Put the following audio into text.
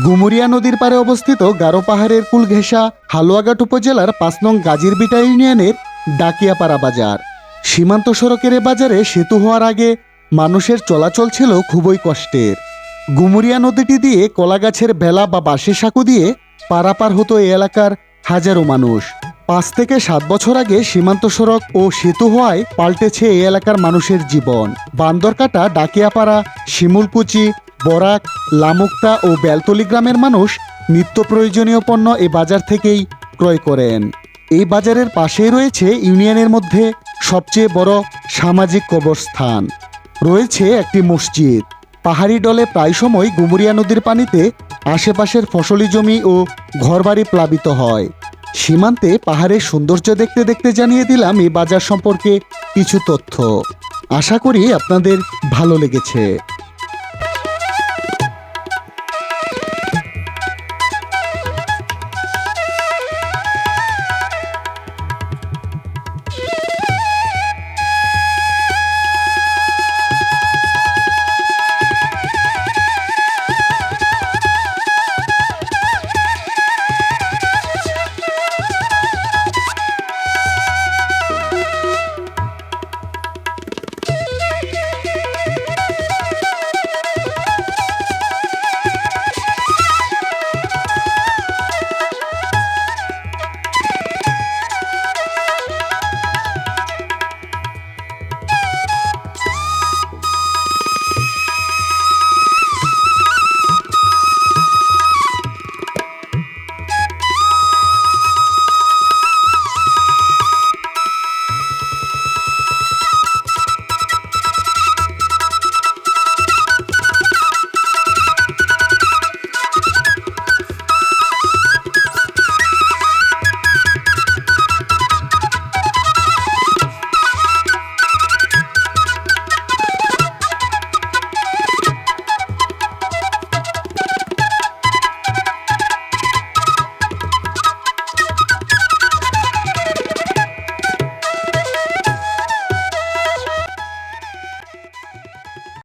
গুমুরিয়া নদীর পারে অবস্থিত গারো পাহাড়ের কুল ঘেঁষা হালুয়াঘাট উপজেলার পাঁচ নং গাজীরবিটা ইউনিয়নের ডাকিয়াপাড়া বাজার। সীমান্ত সড়কের এ বাজারে সেতু হওয়ার আগে মানুষের চলাচল ছিল খুবই কষ্টের। গুমুরিয়া নদীটি দিয়ে কলাগাছের বেলা বা বাঁশের সাঁকু দিয়ে পারাপার হতো এ এলাকার হাজারো মানুষ। পাঁচ থেকে সাত বছর আগে সীমান্ত সড়ক ও সেতু হওয়ায় পাল্টেছে এ এলাকার মানুষের জীবন। বান্দরকাটা, ডাকিয়াপাড়া, শিমুলকুচি বরাক, লামুকটা ও বেলতলি গ্রামের মানুষ নিত্য প্রয়োজনীয় পণ্য এ বাজার থেকেই ক্রয় করেন। এই বাজারের পাশেই রয়েছে ইউনিয়নের মধ্যে সবচেয়ে বড় সামাজিক কবরস্থান। রয়েছে একটি মসজিদ। পাহাড়ি ডলে প্রায় সময় গুমুরিয়া নদীর পানিতে আশেপাশের ফসলি জমি ও ঘরবাড়ি প্লাবিত হয়। সীমান্তে পাহাড়ের সৌন্দর্য দেখতে দেখতে জানিয়ে দিলাম এই বাজার সম্পর্কে কিছু তথ্য। আশা করি আপনাদের ভালো লেগেছে।